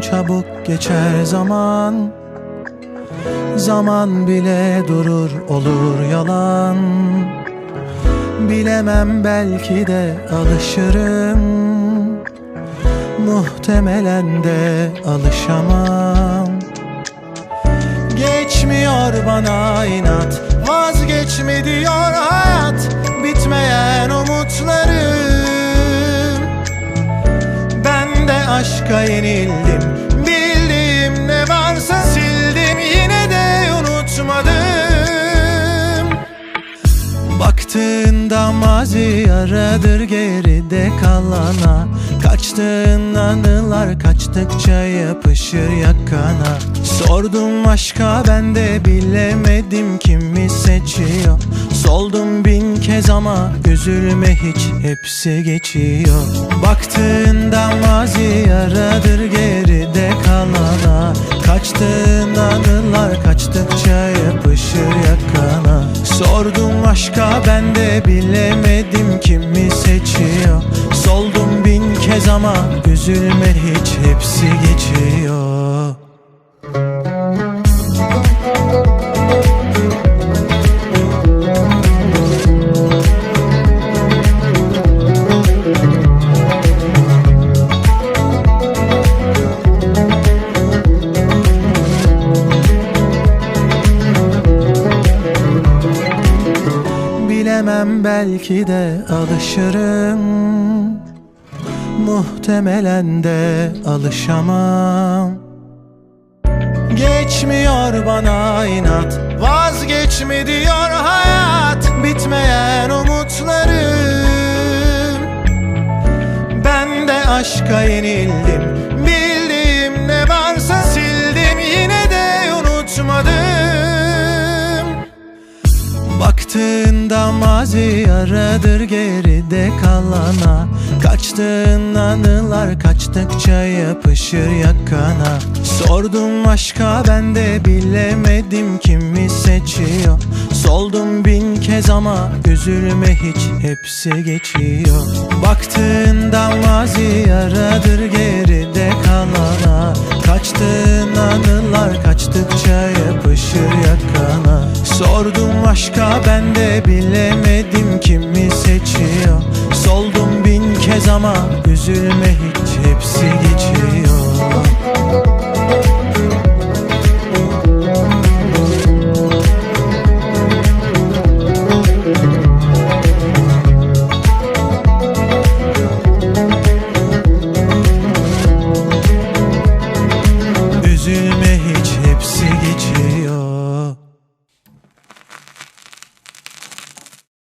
çabuk geçer zaman. Zaman bile durur olur yalan. Bilemem belki de alışırım. Muhtemelen de alışamam. Geçmiyor bana inat Vazgeçme diyor hayat. Bitmeyen umutlarım yenildim. Bildiğim ne varsa sildim Yine de unutmadım. Baktığında mazi aradır geride kalana Kaçtığın anılar kaçtıkça yapışır yakana. Sordum aşka ben de bilemedim kimi seçiyor. Soldum bin kez ama üzülme hiç hepsi geçiyor. Baktığında mazi aradır geride kalana. Kaçtığın anılar kaçtıkça yapışır yakana. Sordum aşka ben de bilemedim kimi seçiyor. Soldum bin kez ama üzülme hiç hepsi geçiyor. Bilemem belki de alışırım Muhtemelen de alışamam. Geçmiyor bana inat Vazgeçme diyor hayat. Bitmeyen umutlarım. Ben de aşka yenildim Bildiğim ne varsa sildim. Yine de unutmadım. Baktığında mazi aradır geride kalana Kaçtığın anılar kaçtıkça yapışır yakana. Sordum aşka ben de bilemedim kimi seçiyor. Soldum bin kez ama üzülme hiç hepsi geçiyor. Baktığında mazi aradır geride kalana. Kaçtığın anılar kaçtıkça yapışır yakana. Sordum aşka ben de bilemedim kimi seçiyor ne zaman üzülme hiç hepsi geçiyor. Üzülme hiç hepsi geçiyor